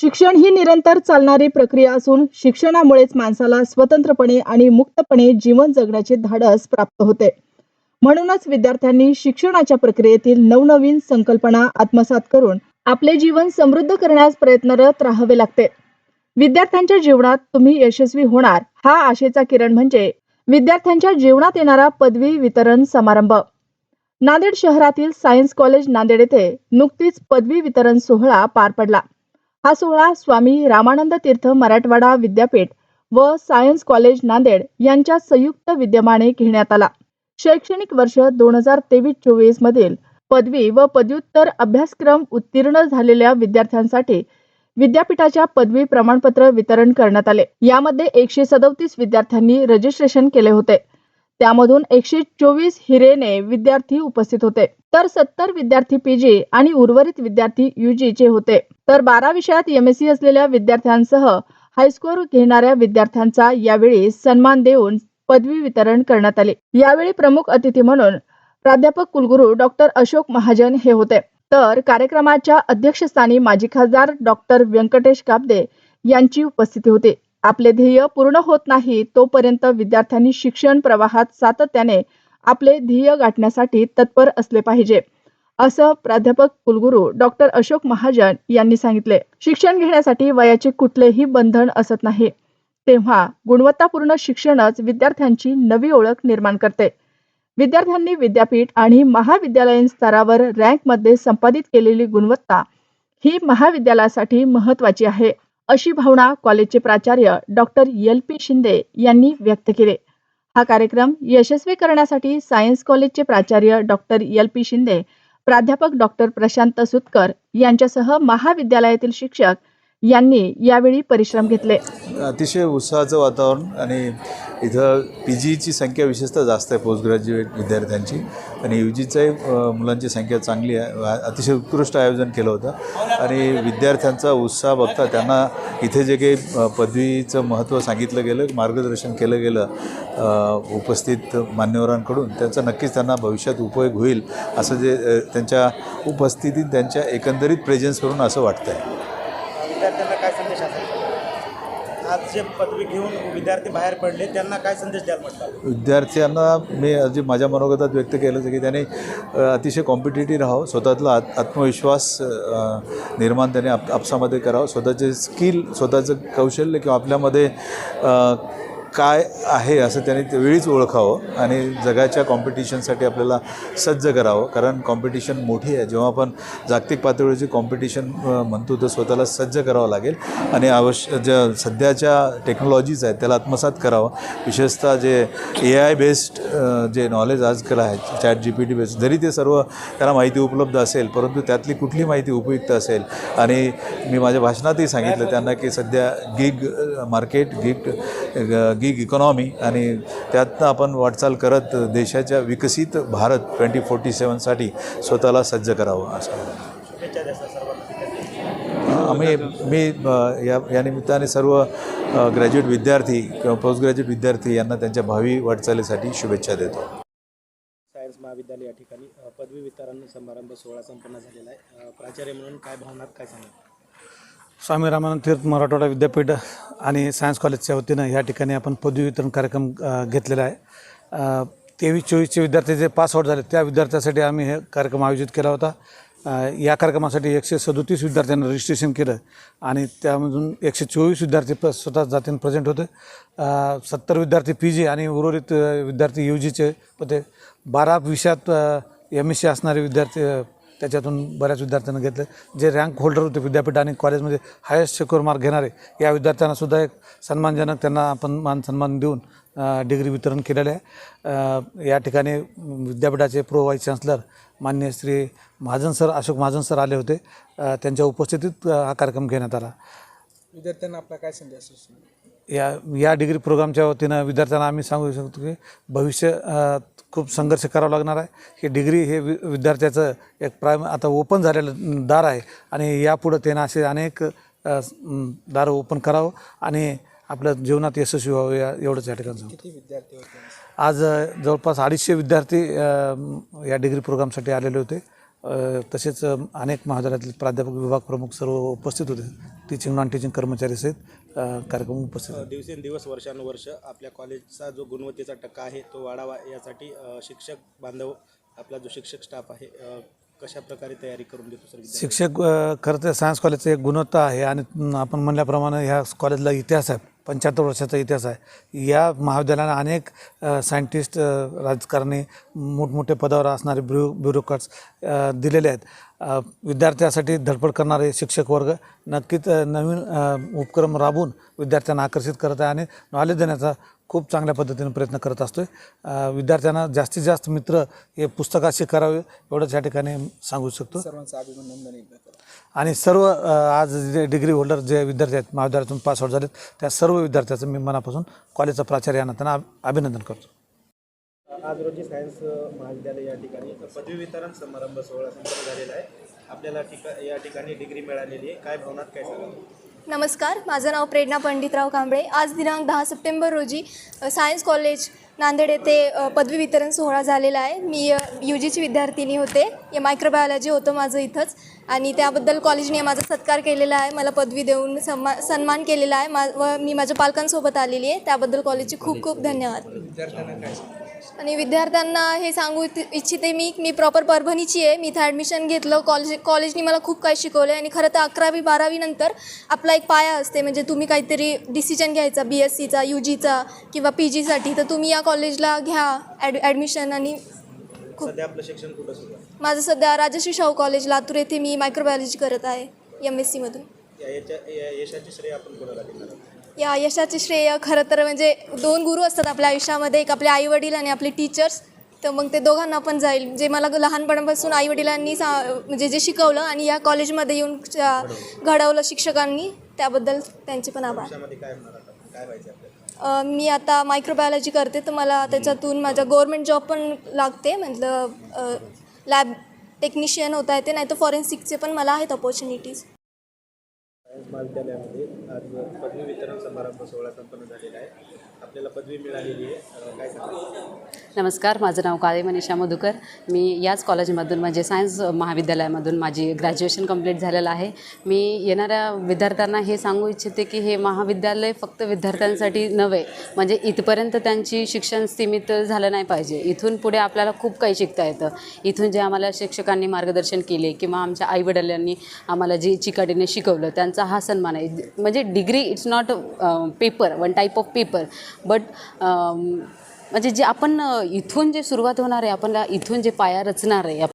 शिक्षण ही निरंतर चालणारी प्रक्रिया असून शिक्षणामुळेच माणसाला स्वतंत्रपणे आणि मुक्तपणे जीवन जगण्याचे धाडस प्राप्त होते. म्हणूनच विद्यार्थ्यांनी शिक्षणाच्या प्रक्रियेतील नवनवीन संकल्पना आत्मसात करून आपले जीवन समृद्ध करण्यास प्रयत्नरत राहावे लागते. विद्यार्थ्यांच्या जीवनात तुम्ही यशस्वी होणार हा आशेचा किरण म्हणजे विद्यार्थ्यांच्या जीवनात येणारा पदवी वितरण समारंभ. नांदेड शहरातील सायन्स कॉलेज नांदेड येथे नुकतीच पदवी वितरण सोहळा पार पडला. हा सोहळा स्वामी रामानंद तीर्थ मराठवाडा विद्यापीठ व सायन्स कॉलेज नांदेड यांच्या संयुक्त विद्यमाने घेण्यात आला. शैक्षणिक वर्ष दोन हजार तेवीस चोवीस मधील पदवी व पदव्युत्तर अभ्यासक्रम उत्तीर्ण झालेल्या विद्यार्थ्यांसाठी विद्यापीठाच्या पदवी प्रमाणपत्र वितरण करण्यात आले. यामध्ये एकशे सदोतीस विद्यार्थ्यांनी रजिस्ट्रेशन केले होते. त्यामधून एकशे चोवीस हिरेने विद्यार्थी उपस्थित होते. तर सत्तर विद्यार्थी पीजी आणि उर्वरित विद्यार्थी युजी चे होते. तर बारा विषयात एमएससी असलेल्या विद्यार्थ्यांसह हायस्कोर घेणाऱ्या विद्यार्थ्यांचा यावेळी सन्मान देऊन पदवी वितरण करण्यात आले. यावेळी प्रमुख अतिथी म्हणून प्राध्यापक कुलगुरू डॉक्टर अशोक महाजन हे होते. तर कार्यक्रमाच्या अध्यक्षस्थानी माजी खासदार डॉक्टर व्यंकटेश कापदे यांची उपस्थिती होती. आपले ध्येय पूर्ण होत नाही तोपर्यंत विद्यार्थ्यांनी शिक्षण प्रवाहात सातत्याने आपले ध्येय गाठण्यासाठी तत्पर असले पाहिजे. असं प्राध्यापक कुलगुरू डॉक्टर अशोक महाजन यांनी सांगितले. शिक्षण घेण्यासाठी वयाचे कुठलेही बंधन असत नाही. तेव्हा गुणवत्तापूर्ण शिक्षणच विद्यार्थ्यांची नवी ओळख निर्माण करते. विद्यार्थ्यांनी विद्यापीठ आणि महाविद्यालयीन स्तरावर रँकमध्ये संपादित केलेली गुणवत्ता ही महाविद्यालयासाठी महत्वाची आहे. अशी भावना कॉलेजचे प्राचार्य डॉक्टर एल पी शिंदे यांनी व्यक्त केले. हा कार्यक्रम यशस्वी करण्यासाठी सायन्स कॉलेजचे प्राचार्य डॉक्टर एल पी शिंदे प्राध्यापक डॉक्टर प्रशांत सुतकर यांच्यासह महाविद्यालयातील शिक्षक यांनी यावेळी परिश्रम घेतले. अतिशय उत्साहाचं वातावरण आणि इथं पी जीची संख्या विशेषतः जास्त आहे पोस्ट ग्रॅज्युएट विद्यार्थ्यांची. आणि यू जीचाही मुलांची संख्या चांगली आहे. अतिशय उत्कृष्ट आयोजन केलं होतं. आणि विद्यार्थ्यांचा उत्साह बघता त्यांना इथे जे काही पदवीचं महत्त्व सांगितलं गेलं मार्गदर्शन केलं गेलं उपस्थित मान्यवरांकडून त्याचा नक्कीच त्यांना भविष्यात उपयोग होईल असं जे त्यांच्या उपस्थितीत त्यांच्या एकंदरीत प्रेझेन्सवरून असं वाटतं आहे विद्यार्थ्यांना काय संदेश असेल? आज जे पदवी घेऊन विद्यार्थी बाहेर पडले त्यांना काय संदेश द्याल म्हटलं? विद्यार्थ्यांना मी जे माझ्या मनोगतात व्यक्त केलं होतं की त्याने अतिशय कॉम्पिटेटिव्ह राहावं स्वतःतला आत आत्मविश्वास निर्माण त्याने आप आपसामध्ये करावं. स्वतःचे स्किल स्वतःचं कौशल्य किंवा आपल्यामध्ये काय आहे असं त्याने ते वेळीच ओळखावं आणि जगाच्या कॉम्पिटिशनसाठी आपल्याला सज्ज करावं. कारण कॉम्पिटिशन मोठी आहे. जेव्हा आपण जागतिक पातळीवरची कॉम्पिटिशन म्हणतो तर स्वतःला सज्ज करावं लागेल. आणि आवश्य ज्या सध्याच्या टेक्नॉलॉजीज आहेत त्याला आत्मसात करावं. विशेषतः जे ए आय बेस्ड जे नॉलेज आजकाल आहे chat G P T based जरी ते सर्व त्याला माहिती उपलब्ध असेल परंतु त्यातली कुठली माहिती उपयुक्त असेल. आणि मी माझ्या भाषणातही सांगितलं त्यांना की सध्या gig market gig gig economy आणि त्यातनं आपण वाटचाल करत देशाच्या विकसित भारत ट्वेंटी फोर्टी सेवनसाठी स्वतःला सज्ज करावं असं आम्ही मी या या निमित्ताने सर्व ग्रॅज्युएट विद्यार्थी किंवा पोस्ट ग्रॅज्युएट विद्यार्थी यांना त्यांच्या भावी वाटचालीसाठी शुभेच्छा देतो. सायन्स महाविद्यालय या ठिकाणी पदवी वितरण समारंभ सोहळा संपन्न झालेला आहे. प्राचार्य म्हणून काय भावनात काय सांगा स्वामी रामानंद तीर्थ मराठवाडा विद्यापीठ आणि सायन्स कॉलेजच्या वतीनं या ठिकाणी आपण पदवी वितरण कार्यक्रम घेतलेला आहे. तेवीस चोवीसचे विद्यार्थी जे पास आउट झाले त्या विद्यार्थ्यासाठी आम्ही हे कार्यक्रम आयोजित केला होता. या कार्यक्रमासाठी एकशे सदोतीस विद्यार्थ्यांना रजिस्ट्रेशन केलं आणि त्यामधून एकशे चोवीस विद्यार्थी प स्वतः जातीनं प्रेझेंट होते. सत्तर विद्यार्थी पी जी आणि उर्वरित विद्यार्थी यू जीचे होते. बारा विषयात एम एस सी असणारे विद्यार्थी त्याच्यातून बऱ्याच विद्यार्थ्यांना घेतलं. जे रँक होल्डर होते विद्यापीठ आणि कॉलेजमध्ये हायेस्ट सिक्युअर मार्क घेणारे या विद्यार्थ्यांना सुद्धा एक सन्मानजनक त्यांना आपण मान सन्मान देऊन डिग्री वितरण केलेलं आहे. या ठिकाणी विद्यापीठाचे प्रो व्हाईस चान्सलर मान्य श्री महाजन सर अशोक महाजन सर आले होते. त्यांच्या उपस्थितीत हा कार्यक्रम घेण्यात आला. विद्यार्थ्यांना आपला काय संदेश असेल या या डिग्री प्रोग्रामच्या वतीनं विद्यार्थ्यांना आम्ही सांगू शकतो की भविष्य खूप संघर्ष करावा लागणार आहे. ही डिग्री हे वि विद्यार्थ्याचं एक प्रायम आता ओपन झालेलं दार आहे आणि यापुढं त्यानं असे अनेक दारं ओपन करावं आणि आपल्या जीवनात यशस्वी व्हावं या एवढंच या ठिकाणी विद्यार्थी आज जवळपास अडीचशे विद्यार्थी या डिग्री प्रोग्रामसाठी आलेले होते. तसेच अनेक महाविद्यालयातील प्राध्यापक विभाग प्रमुख सर्व उपस्थित होते. टीचिंग नॉन टीचिंग कर्मचारी सहित कार्यक्रम उपस्थित दिवसेंदिवस वर्षानुवर्ष आपल्या कॉलेजचा जो गुणवत्तेचा टक्का आहे तो वाढावा यासाठी अ, शिक्षक बांधव आपला जो शिक्षक स्टाफ आहे अ, कशा प्रकारे तयारी करून देतो सर? शिक्षक अ, खरं तर सायन्स कॉलेजचं एक गुणवत्ता आहे आणि आपण म्हणल्याप्रमाणे ह्या कॉलेजला इतिहास आहे पंच्याहत्तर वर्षाचा इतिहास आहे. या महाविद्यालयाला अनेक सायंटिस्ट राजकारणी मोठमोठे पदावर असणारे ब्यु ब्युरोक्रॅट्स दिलेले आहेत. विद्यार्थ्यासाठी धडपड करणारे शिक्षक वर्ग नक्कीच नवीन उपक्रम राबवून विद्यार्थ्यांना आकर्षित करत आहे आणि नॉलेज देण्याचा खूप चांगल्या पद्धतीने प्रयत्न करत असतो आहे विद्यार्थ्यांना जास्तीत जास्त मित्र हे पुस्तकाशी करावे एवढंच या ठिकाणी सांगू शकतो. आणि सर्व आज जे डिग्री होल्डर जे विद्यार्थी आहेत महाविद्यालयातून पास आउट झालेत त्या सर्व विद्यार्थ्याचं मी मनापासून कॉलेजचा प्राचार्य यांना त्यांना अभ- अभिनंदन करतो. आज रोजी सायन्स महाविद्यालय या ठिकाणी पदवी वितरण समारंभ सोहळा संपन्न झालेला आहे. आपल्याला ठिका या ठिकाणी डिग्री मिळालेली आहे. काय भावनात काय सांगाल? नमस्कार माझं नाव प्रेरणा पंडितराव कांबळे. आज दिनांक दहा सप्टेंबर रोजी सायन्स कॉलेज नांदेड येथे पदवी वितरण सोहळा झालेला आहे. मी यू जीची विद्यार्थिनी होते. या मायक्रोबायोलॉजी होतं माझं इथंच. आणि त्याबद्दल कॉलेजने माझा सत्कार केलेला आहे. मला पदवी देऊन सन्मा सन्मान केलेला आहे. मा व मी माझ्या पालकांसोबत आलेली आहे. त्याबद्दल कॉलेजचे खूप खूप धन्यवाद. आणि विद्यार्थ्यांना हे सांगू इच्छ- इच्छिते मी मी प्रॉपर परभणीची आहे. मी इथं ॲडमिशन घेतलं. कॉलेज कॉलेजनी मला खूप काही शिकवलं आहे आणि खरं तर अकरावी बारावी नंतर आपला एक पाया असते. म्हणजे तुम्ही काहीतरी डिसिजन घ्यायचा बी एस सीचा यू जीचा किंवा पी जीसाठी तर तुम्ही या कॉलेजला घ्या ॲड ॲडमिशन आणि खूप आपलं शिक्षण कुठं सुरू आहे? माझं सध्या राजश्री शाहू कॉलेज लातूर येथे मी मायक्रोबायोलॉजी करत आहे एम एस सीमधून या याच्या या यशाचे श्रेय आपण कोणाला देणार आहोत? या यशाचे श्रेय खरं तर म्हणजे दोन गुरु असतात आपल्या आयुष्यामध्ये एक आपले आईवडील आणि आपले टीचर्स तर मग ते दोघांना पण जाईल. जे मला लहानपणापासून आईवडिलांनी सा म्हणजे जे शिकवलं आणि या कॉलेजमध्ये येऊन घडवलं शिक्षकांनी त्याबद्दल त्यांचे पण आभार. मी आता मायक्रोबायोलॉजी करते तर मला त्याच्यातून माझा गव्हर्मेंट जॉब पण लागते. म्हटलं लॅब टेक्निशियन होता येते नाही तर फॉरेन्सिकचे पण मला आहेत ऑपॉर्च्युनिटीज आज पदवी वितरण समारंभ सोहळा संपन्न झालेला आहे. आपल्याला पदवी मिळालेली आहे. काय नमस्कार माझं नाव काळे मनीषा मधुकर. मी याच कॉलेजमधून म्हणजे सायन्स महाविद्यालयामधून माझी ग्रॅज्युएशन कंप्लीट झालेलं आहे. मी येणाऱ्या विद्यार्थ्यांना हे सांगू इच्छिते की हे महाविद्यालय फक्त विद्यार्थ्यांसाठी नव्हे म्हणजे इथपर्यंत त्यांची शिक्षण सीमित झालं नाही पाहिजे. इथून पुढे आपल्याला खूप काही शिकता येतं. इथून जे आम्हाला शिक्षकांनी मार्गदर्शन केले किंवा आमच्या आईवडिलांनी आम्हाला जी चिकाटीने शिकवलं त्यांचा हा सन्मान आहे. म्हणजे degree it's not paper one type of paper but म्हणजे जे आपण uh, इथून जे सुरुवात होणार आहे आपल्याला इथून जे पाया रचणार आहे